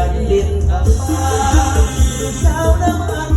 อนดินอับปางสาวน้ำมัน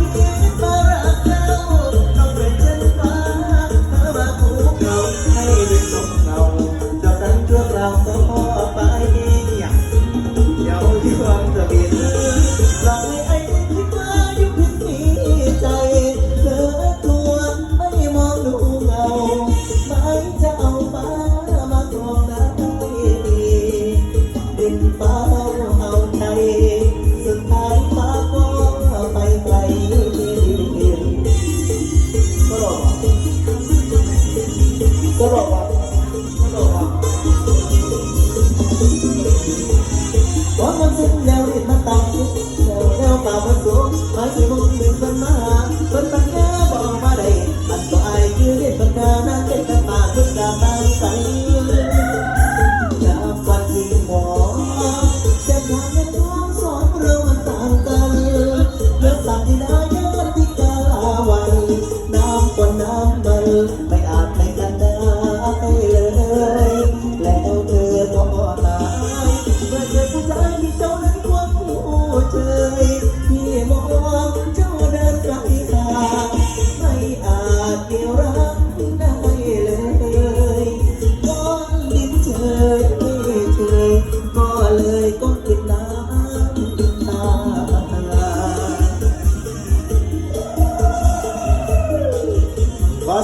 บอกว่าไม่บว่าว่ามันซึ้งแล้วรีบมาตามแวแตมาสูงมึงลืมนมาหาคนั้นื้อบอกมาได้อันต่อไอคือเรียนปัา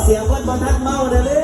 เสียงวัดบรรทัดเมาเลย